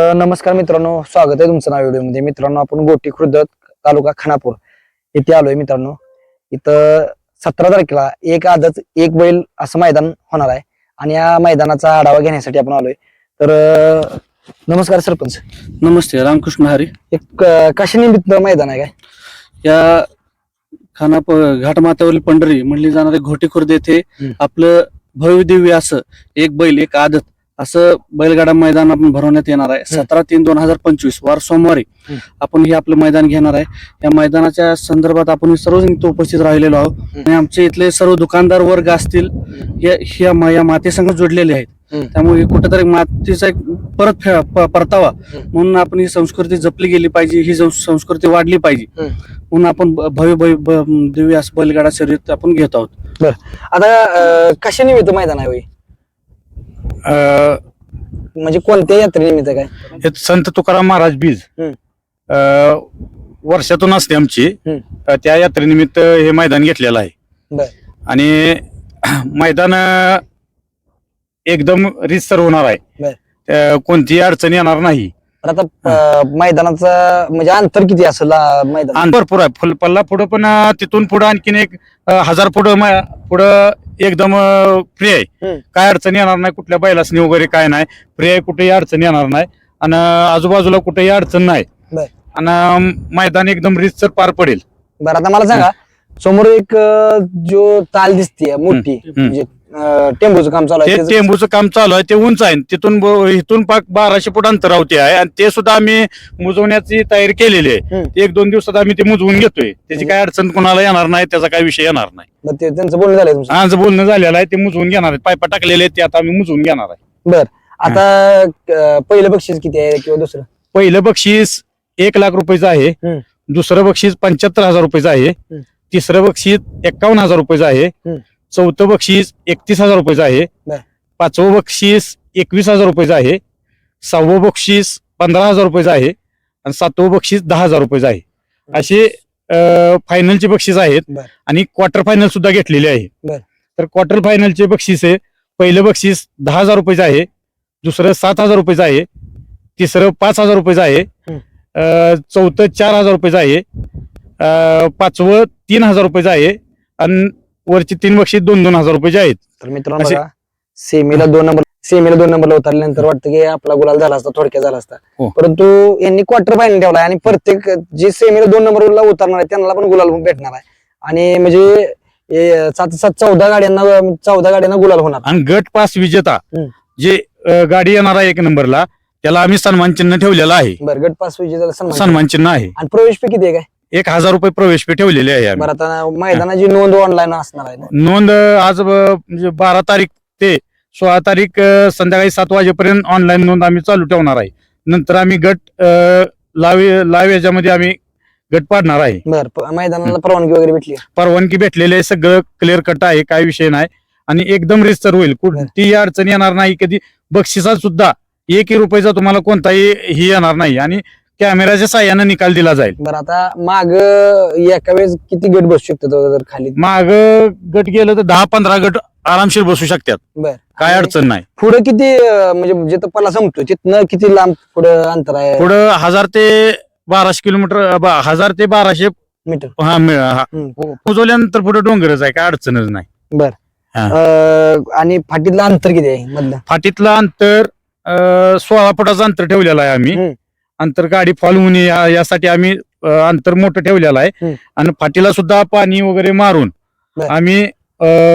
नमस्कार मित्रांनो स्वागत आहे तुमचं नाव व्हिडिओमध्ये. मित्रांनो आपण गोटी खुर्द तालुका खानापूर इथे आलोय मित्रांनो. इथं सतरा तारखेला एक आदत एक बैल असं मैदान होणार आहे आणि या मैदानाचा आढावा घेण्यासाठी आपण आलोय. तर अ, नमस्कार सरपंच. नमस्ते रामकृष्ण हरी. एक अ, कशानिमित्त मैदान आहे काय? या खानाप घाटमाथ्यावरील पंढरी म्हणली जाणारे घोटी खुर्द येथे. आपलं भव्य दिव्य असं एक बैल एक आदत असं बैलगाडा मैदान आपण भरवण्यात येणार आहे. सतरा तीन दोन हजार पंचवीस वार सोमवारी. आपण हे आपलं मैदान घेणार आहे. या मैदानाच्या संदर्भात आपण सर्वजण उपस्थित राहिलेलो आहोत. आणि आमचे इथले सर्व दुकानदार वर्ग असतील या मातेसंघ जोडलेले आहेत. त्यामुळे कुठेतरी मातीचा एक परत परतावा. म्हणून आपण ही संस्कृती जपली गेली पाहिजे ही संस्कृती वाढली पाहिजे. म्हणून आपण भव्य भव्य दिव्य असं बैलगाडा शर्यत आपण घेत आहोत. आता अ, कशानिमित्त मैदान आहे? अ, म्हणजे कोणत्या यात्रेनिमित्त काय? हे संत तुकाराम महाराज बीज. हम्म. अ, वर्षातून असते आमची. हम्म. अ, त्या यात्रेनिमित्त हे मैदान घेतलेलं आहे. बर. आणि मैदान अ, एकदम रितसर होणार आहे. बर. अ, कोणतीही अडचण येणार नाही. आता अ, मैदानाचा म्हणजे अंतर किती असेल मैदान? आणि भरपूर आहे. फुल पल्ला पुढं पण अ, तिथून पुढं आणखीन एक अ, हजार पुढं म- पुढं एकदम फ्री आहे. हम्म. काय अडचण येणार नाही कुठल्या बैलासनी वगैरे काय नाही. फ्री आहे कुठेही अडचण येणार नाही. आणि आजूबाजूला कुठेही अडचण नाही. बर. आणि मैदान एकदम रितसर पार पडेल. बरं आता मला सांगा समोर एक अ, जो ताल दिसते मोठी हम्म. म्हणजे अ, टेंबूचं काम चालू आहे ते त्याचं- टेंबूचं काम चालू आहे ते उंच आहे. तिथून ब- इथून पाक बाराशे फूट अंतरावती आहे. आणि ते सुद्धा आम्ही मुजवण्याची तयारी केलेली आहे. हम्म. एक दोन दिवसात आम्ही ते मुजवून घेतोय. त्याची काय अडचण कोणाला येणार नाही त्याचा काय विषय येणार नाही. मग ते त्यांचं बोलणं झालंय तुमचं? आज बोलणं झालेलं आहे ते मुजवून घेणार आहेत. पायपा टाकलेले आहेत ते आता आम्ही मुजवून घेणार आहे. बर. आता अ, पहिलं बक्षीस किती आहे किंवा दुसरं? पहिलं बक्षीस एक लाख रुपयाचं आहे. दुसरं बक्षीस पंच्याहत्तर हजार रुपयाचं आहे. तिसरं बक्षीस एक्कावन्न हजार रुपयाचं आहे. हम्म. चौथं बक्षीस एकतीस हजार रुपयाचं आहे. पाचवं बक्षीस एकवीस हजार रुपयाचं आहे. सहावं बक्षीस पंधरा हजार रुपयाचं आहे. आणि सातवं बक्षीस दहा हजार रुपयाचं आहे. असे फायनलचे बक्षीस आहेत. आणि क्वार्टर फायनल सुद्धा घेतलेले आहे. तर क्वार्टर फायनलचे बक्षीस आहे. पहिलं बक्षीस दहा हजार रुपयाचं आहे. दुसरं सात हजार रुपयाचं आहे. तिसरं पाच हजार रुपयाचं आहे. चौथं चार हजार रुपयाचं आहे. पाचवं तीन हजार रुपयाचं आहे. आणि वरची तीन बक्षीस दोन दोन हजार रुपयाचे आहेत. तर मित्रांनो असे- बघा सेमीला दोन नंबर सेमीला दोन नंबरला उतरल्यानंतर वाटतं की आपला गुलाल झाला असता थोडक्यात झाला असता. हो. परंतु यांनी क्वार्टर फायनल ठेवलाय आणि प्रत्येक जे सेमीला दोन नंबरला उतरणार आहे त्यांना पण गुलाल भेटणार आहे. आणि म्हणजे हे सात सात चौदा गाड्यांना चौदा गाड्यांना गुलाल होणार. आणि गट पास विजेता हम्म. जे अं, गाडी येणार आहे एक नंबरला त्याला आम्ही सन्मान चिन्ह ठेवलेलं आहे. बरं गट पास विजेत्याला सन्मान सन्मान चिन्ह आहे. आणि प्रवेश फी किती आहे काय? एक हजार रुपये प्रवेश फी ठेवलेली आहे आम्ही. बरं आता मैदानाची नोंद ऑनलाईन असणार आहे ना? नोंद अं, आज अं, म्हणजे बारा तारीख ते सोळा तारीख अं, संध्याकाळी सात वाजेपर्यंत ऑनलाईन नोंद आम्ही चालू ठेवणार आहे. नंतर आम्ही गट अं, लावे लाव याच्यामध्ये आम्ही गट पाडणार आहे. बरं प- मैदानाला परवानगी वगैरे भेटली आहे. परवानगी भेटलेली आहे सगळं क्लिअर कट आहे काय विषय नाही. आणि एकदम रिस्तर होईल कोणतीही अडचण येणार नाही कधी बक्षिसात सुद्धा एकही रुपयाचा तुम्हाला कोणताही ही येणार नाही. आणि कॅमेराच्या साह्यानं निकाल दिला जाईल. बरं आता माग एका वेळेस किती गट बसू शकतात जर खाली? माग गट गेलं तर दहा पंधरा गट आरामशीर बसू शकतात. बर. काय अडचण नाही. पुढे किती अं, म्हणजे जिथं पल्ला संपतो तिथनं किती लांब पुढे अंतर आहे? पुढं हजार ते बाराशे किलोमीटर बा- हजार ते बाराशे मीटर. हा मिळ- हा. हम्म. पुढे डोंगरच आहे काय अडचणच नाही. बर. हा. अं, आणि फाटीतलं अंतर किती आहे मधलं? फाटीतलं अंतर अं, सोळा फुटाचं अंतर ठेवलेलं आहे आम्ही. हम्म. अंतर गाडी फॉल होऊ नये या- यासाठी आम्ही अं, अंतर मोठं ठेवलेलं आहे. आणि फाटीला सुद्धा पाणी वगैरे मारून बर. आम्ही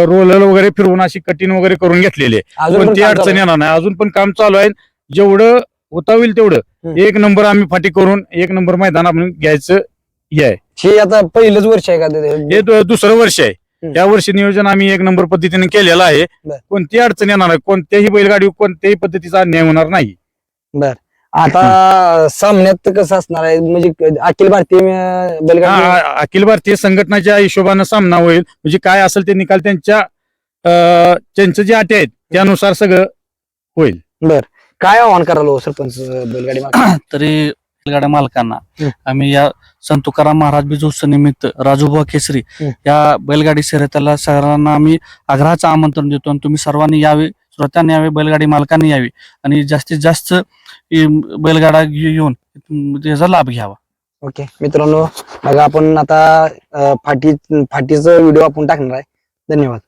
रोलर वगैरे फिरवून अशी कटिंग वगैरे करून घेतलेली आहे अजून पण कोणती काम अडचण चालू आहे. येणार नाही अजून पण काम चालू आहे जेवढं होता होईल तेवढं हम्म. एक नंबर आम्ही फाटी करून एक नंबर मैदान आपण घ्यायचं हे आहे हे आता पहिलंच वर्ष आहे का ते? हे दु- दुसरं वर्ष आहे हम्म. या वर्षी नियोजन आम्ही एक नंबर पद्धतीने केलेलं आहे बर. कोणतीही अडचण येणार नाही कोणत्याही बैलगाडी कोणत्याही पद्धतीचा अन्याय होणार नाही आता सामन्यात कसं असणार आहे म्हणजे अखिल भारतीय बैलगाडी हा, अखिल भारतीय संघटनाच्या हिशोबानं सामना होईल म्हणजे काय असेल ते निकाल त्यांच्या अं, त्यांचं जे अटी आहेत त्यानुसार सगळं होईल काय आव्हान करायला हो सरपंच बैलगाडी मालक? तरी बैलगाड्या मालकांना. आम्ही या संत तुकाराम महाराज बीज निमित्त राजूबा केसरी. या बैलगाडी शर्यताला सर्वांना आम्ही आग्रहाचं आमंत्रण देतो आणि तुम्ही सर्वांनी यावे श्रोत्यांनी यावे बैलगाडी मालकांनी यावी आणि जास्तीत जास्त बैलगाडा येऊन त्याचा लाभ घ्यावा. ओके मित्रांनो बघा आपण आता फाटी फाटीचा व्हिडिओ आपण टाकणार आहे. धन्यवाद.